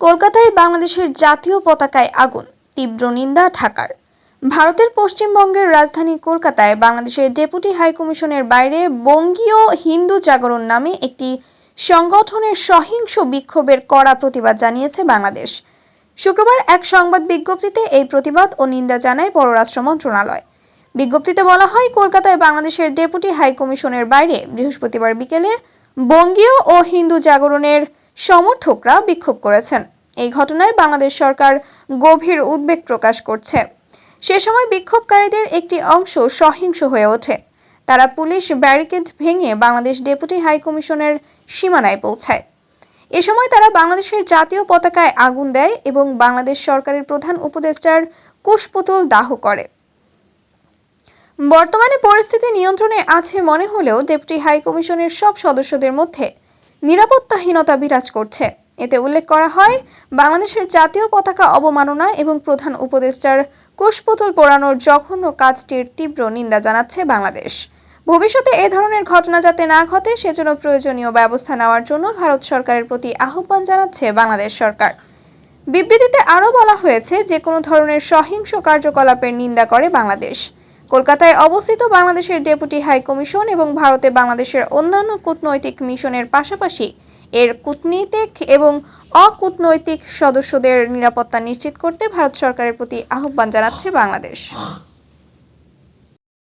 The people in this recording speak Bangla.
কলকাতায় বাংলাদেশের জাতীয় পতাকায় আগুন, তীব্র নিন্দা ঢাকার। ভারতের পশ্চিমবঙ্গের রাজধানী কলকাতায় বাংলাদেশের ডেপুটি হাইকমিশনের বাইরে বঙ্গীয় হিন্দু জাগরণ নামে একটি সংগঠনের সহিংস বিক্ষোভের কড়া প্রতিবাদ জানিয়েছে বাংলাদেশ। শুক্রবার এক সংবাদ বিজ্ঞপ্তিতে এই প্রতিবাদ ও নিন্দা জানায় পররাষ্ট্র মন্ত্রণালয়। বিজ্ঞপ্তিতে বলা হয়, কলকাতায় বাংলাদেশের ডেপুটি হাইকমিশনের বাইরে বৃহস্পতিবার বিকেলে বঙ্গীয় ও হিন্দু জাগরণের সমর্থকরা বিক্ষোভ করেছেন। এই ঘটনায় বাংলাদেশ সরকার গভীর উদ্বেগ প্রকাশ করছে। সে সময় বিক্ষোভকারীদের একটি অংশ সহিংস হয়ে ওঠে। তারা পুলিশ ব্যারিকেড ভেঙে বাংলাদেশ ডেপুটি হাইকমিশনের সীমানায় পৌঁছায়। এ সময় তারা বাংলাদেশের জাতীয় পতাকায় আগুন দেয় এবং বাংলাদেশ সরকারের প্রধান উপদেষ্টার কুশপুতুল দাহ করে। বর্তমানে পরিস্থিতি নিয়ন্ত্রণে আছে মনে হলেও ডেপুটি হাইকমিশনের সব সদস্যদের মধ্যে নিরাপত্তাহীনতা বিরাজ করছে। এতে উল্লেখ করা হয়, বাংলাদেশের জাতীয় পতাকা অবমাননা এবং প্রধান উপদেষ্টার কুশপুতুল পোড়ানোর জঘন্য কাজটির তীব্র নিন্দা জানাচ্ছে বাংলাদেশ। ভবিষ্যতে এ ধরনের ঘটনা যাতে না ঘটে, সেজন্য প্রয়োজনীয় ব্যবস্থা নেওয়ার জন্য ভারত সরকারের প্রতি আহ্বান জানাচ্ছে বাংলাদেশ সরকার। বিবৃতিতে আরও বলা হয়েছে, যে কোনো ধরনের সহিংস কার্যকলাপের নিন্দা করে বাংলাদেশ। কলকাতায় অবস্থিত বাংলাদেশের ডেপুটি হাই কমিশন এবং ভারতে বাংলাদেশের অন্যান্য কূটনৈতিক মিশনের পাশাপাশি এর কূটনীতিক এবং অকূটনৈতিক সদস্যদের নিরাপত্তা নিশ্চিত করতে ভারত সরকারের প্রতি আহ্বান জানাচ্ছে বাংলাদেশ।